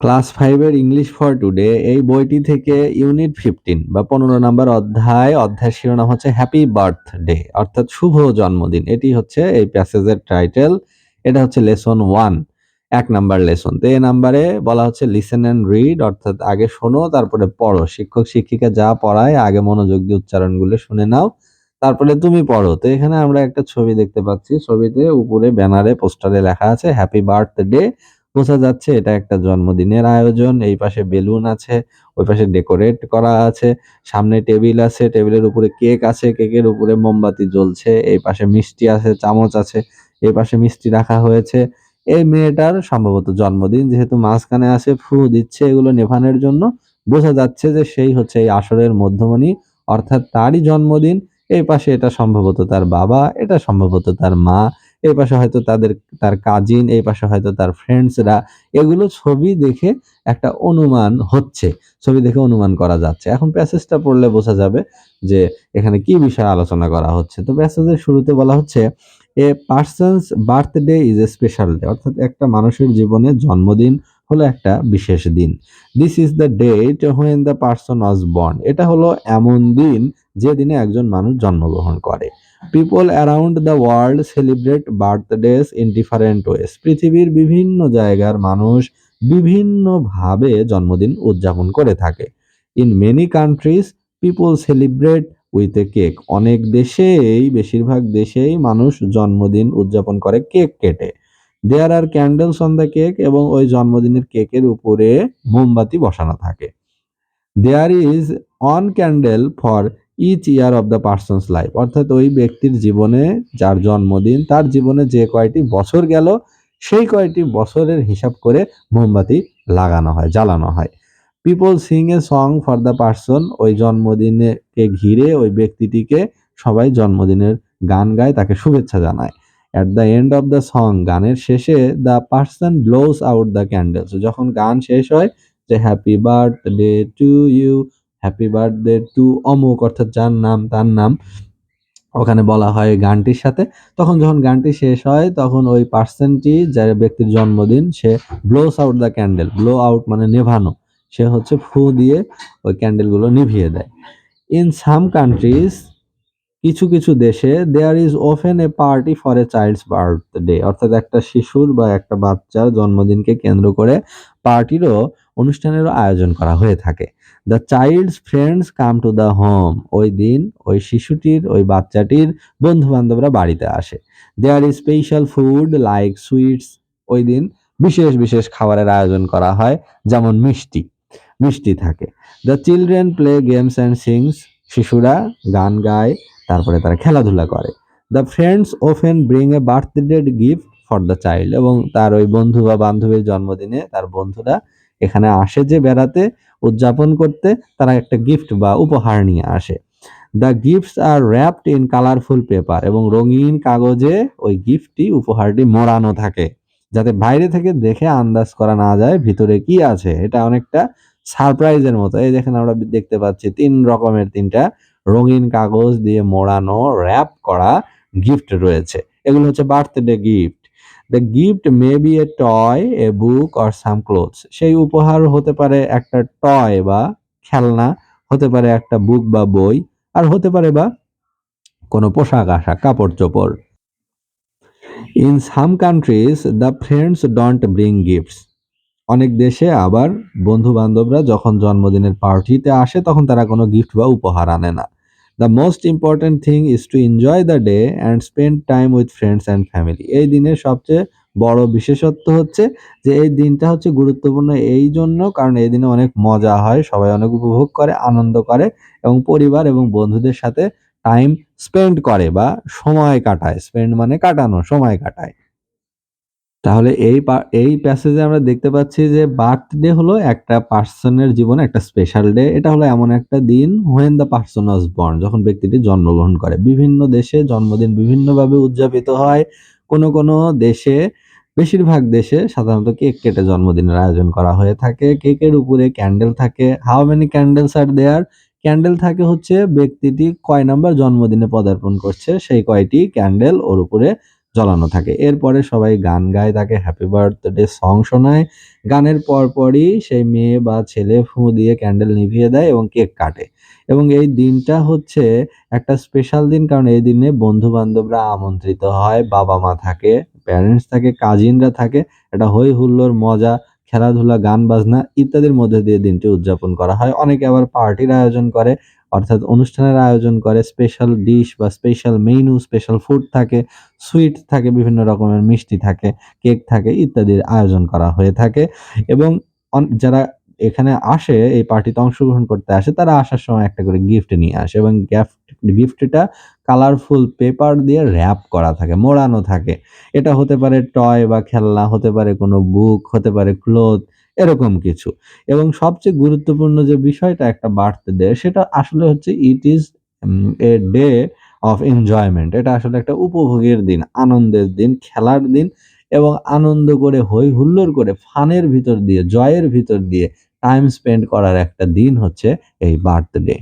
Class ফাইভের English for today, এই বইটি থেকে ইউনিট ফিফটিন বা পনেরো নম্বর অধ্যায় অধ্যায় শিরোনাম হচ্ছে হ্যাপি বার্থডে, অর্থাৎ শুভ জন্মদিন। এটি হচ্ছে এই প্যাসেজের টাইটেল, এটা হচ্ছে লেসন ওয়ান, এক নাম্বার লেসন। তো এই নাম্বারে বলা হচ্ছে লিসেন অ্যান্ড রিড, অর্থাৎ আগে শোনো, তারপরে পড়ো। শিক্ষক, শিক্ষিকা যা পড়ায়, আগে মনোযোগ দিয়ে উচ্চারণগুলো শুনে নাও, তারপরে তুমি পড়ো। তো এখানে আমরা একটা ছবি দেখতে পাচ্ছি, ছবিতে উপরে ব্যানারে, পোস্টারে লেখা আছে, হ্যাপি বার্থডে বোঝা যাচ্ছে এটা একটা জন্মদিনের আয়োজন। এই পাশে বেলুন আছে, ওই পাশে ডেকোরেট করা আছে। সামনে টেবিল আছে, টেবিলের উপরে কেক আছে, কেকের উপরে মোমবাতি জ্বলছে। এই পাশে মিষ্টি আছে, চামচ আছে, এই পাশে মিষ্টি রাখা হয়েছে। এই মেয়েটার সম্ভবত জন্মদিন, যেহেতু মাঝখানে আছে ফু দিচ্ছে এগুলো নেভানোর জন্য। বোঝা যাচ্ছে যে সেই হচ্ছে এই আসরের মধ্যমণি, অর্থাৎ তারই জন্মদিন। এই পাশে এটা সম্ভবত তার বাবা, এটা সম্ভবত তার মা এই পাশে হয়তো তাদের, তার কাজিন এই পাশে হয়তো তার ফ্রেন্ডসরা এগুলো ছবি দেখে একটা অনুমান হচ্ছে, ছবি দেখে অনুমান করা যাচ্ছে। এখন প্যাসেজটা পড়লে বোঝা যাবে যে এখানে কি বিষয়ে আলোচনা করা হচ্ছে। তো প্যাসেজের শুরুতে বলা হচ্ছে, a person's birthday is a special day অর্থাৎ একটা মানুষের জীবনে জন্মদিন হলো একটা বিশেষ দিন। This is the date when the person was born এটা হলো এমন দিন যে দিনে একজন মানুষ জন্মগ্রহণ করে। People around the world celebrate birthdays in different ways পৃথিবীর বিভিন্ন জায়গার মানুষ বিভিন্নভাবে জন্মদিন উদযাপন করে থাকে। In many countries people celebrate with a cake অনেক দেশেই, বেশিরভাগ দেশেই মানুষ জন্মদিন উদযাপন করে কেক কেটে। There are candles on the cake এবং ওই জন্মদিনের কেকের উপরে মোমবাতি বসানো থাকে। There is one candle for each year of the person's life অর্থাৎ ওই ব্যক্তির জীবনে যার জন্মদিন, তার জীবনে যে কয়টি বছর গেল, সেই কয়টি বছরের হিসাব করে মোমবাতি লাগানো হয়, জ্বালানো হয়। People sing a song for the person ওই জন্মদিনেকে ঘিরে ওই ব্যক্তিটিকে সবাই জন্মদিনের গান গায়, তাকে শুভেচ্ছা জানায়। At the end of the song গানের শেষে the person blows out the candles যখন গান শেষ হয়, যে happy birthday to you happy birthday to অমুক অর্থাৎ যার নাম, তার নাম, ওখানে বলা হয় গানটির সাথে। তখন যখন গানটি শেষ হয়, তখন ওই পার্সনটি যার ব্যক্তির জন্মদিন, সে blows out the candle blow out মানে নেভানো। সে হচ্ছে ফু দিয়ে ওই ক্যান্ডেলগুলো নিভিয়ে দেয়। ইন সাম কান্ট্রিজ কিছু কিছু দেশে there is often a party for a child's birthday অর্থাৎ একটা শিশুর বা একটা বাচ্চার জন্মদিনকে কেন্দ্র করে পার্টিরও অনুষ্ঠানেরও আয়োজন করা হয়ে থাকে। The child's friends come to the home ওই দিন ওই শিশুটির, ওই বাচ্চাটির বন্ধু বান্ধবরা বাড়িতে আসে। There is special food like sweets ওই দিন বিশেষ বিশেষ খাবারের আয়োজন করা হয়, যেমন মিষ্টি মিষ্টি থাকে। The children play games and sings শিশুরা গান গায় তারপরে তারা খেলাধুলা করে। The friends often bring a birthday gift for the child এবং তার ওই বন্ধু বা বান্ধবীর জন্মদিনে তার বন্ধুরা এখানে আসে যে বেড়াতে, উদযাপন করতে, তারা একটা গিফট বা উপহার নিয়ে আসে। The gifts are wrapped in colourful paper এবং রঙিন কাগজে ওই গিফটটি উপহারটি মোড়ানো থাকে। যাতে বাইরে থেকে দেখে আন্দাজ করা না যায় ভিতরে কি আছে। এটা অনেকটা সারপ্রাইজের মতো। এই দেখেন আমরা দেখতে পাচ্ছি তিন রকমের তিনটা রঙিন কাগজ দিয়ে মোড়ানো র্যাপ করা গিফট রয়েছে। এগুলো হচ্ছে birthday gift the gift may be a toy a book or some clothes সেই উপহার হতে পারে একটা টয় বা খেলনা, হতে পারে একটা বুক বা বই, আর হতে পারে বা কোনো পোশাক, আশাক, কাপড় চোপড়। In some countries the friends don't bring gifts অনেক দেশে আবার বন্ধু বান্ধবরা যখন জন্মদিনের পার্টিতে আসে, তখন তারা কোনো গিফট বা উপহার আনে না। The most important thing is to enjoy the day and spend time with friends and family এই দিনের সবচেয়ে বড় বিশেষত্ব হচ্ছে যে এই দিনটা হচ্ছে গুরুত্বপূর্ণ এই জন্য, কারণ এই দিনে অনেক মজা হয়, সবাই অনেক উপভোগ করে, আনন্দ করে এবং পরিবার এবং বন্ধুদের সাথে টাইম স্পেন্ড করে বা সময় কাটায়। স্পেন্ড মানে কাটানো, সময় কাটায়। তাহলে এই এই প্যাসেজে আমরা দেখতে পাচ্ছি যে বার্থডে হলো একটা পার্সনের জীবনে একটা স্পেশাল ডে এটা হলো এমন একটা দিন when the person was born যখন ব্যক্তিটি জন্মগ্রহণ করে। বিভিন্ন দেশে জন্মদিন বিভিন্নভাবে উদযাপিত হয়। কোনো কোনো দেশে, বেশিরভাগ দেশে সাধারণত কেক কেটে জন্মদিনের আয়োজন করা হয়ে থাকে। কেকের উপরে ক্যান্ডেল থাকে। How many candles are there candle থাকে হচ্ছে ব্যক্তিটি কয় নাম্বার জন্মদিনে পদার্পণ করছে, সেই কয়টি ক্যান্ডেল ওর উপরে জ্বলানো থাকে। এরপরে সবাই গান গায়, তাকে হ্যাপি বার্থডে সং শোনায়। গানের পরপরই সেই মেয়ে বা ছেলে ফু দিয়ে ক্যান্ডেল নিভিয়ে দেয় এবং কেক কাটে। এবং এই দিনটা হচ্ছে একটা স্পেশাল দিন, কারণ এই দিনে বন্ধু বান্ধবরা আমন্ত্রিত হয় বাবা মা থাকে প্যারেন্টস থাকে কাজিনরা থাকে। একটা হই হুল্লোর মজা খেলাধুলা, গান, বাজনা ইত্যাদির মধ্যে দিয়ে দিনটি উদযাপন করা হয়। অনেকে আবার পার্টির আয়োজন করে, অর্থাৎ অনুষ্ঠানের আয়োজন করে। স্পেশাল ডিশ বা স্পেশাল মেনু, স্পেশাল ফুড থাকে, সুইট থাকে, বিভিন্ন রকমের মিষ্টি থাকে, কেক থাকে ইত্যাদির আয়োজন করা হয়ে থাকে। এবং যারা এখানে আসে, এই পার্টিতে অংশগ্রহণ করতে আসে, তারা আসার সময় একটা করে গিফট নিয়ে আসে এবং গিফট গিফটটা কালারফুল পেপার দিয়ে র্যাপ করা থাকে, মোড়ানো থাকে। এটা হতে পারে টয় বা খেলনা, হতে পারে কোনো বুক হতে পারে ক্লোথ এরকম কিছু। এবং সবচেয়ে গুরুত্বপূর্ণ যে বিষয়টা একটা বার্থডে, সেটা আসলে হচ্ছে it is a day of enjoyment এটা আসলে একটা উপভোগের দিন, আনন্দের দিন, খেলার দিন এবং আনন্দ করে হই হুল্লোড় করে, ফানের ভিতর দিয়ে, জয়ের ভিতর দিয়ে টাইম স্পেন্ড করার একটা দিন হচ্ছে এই বার্থডে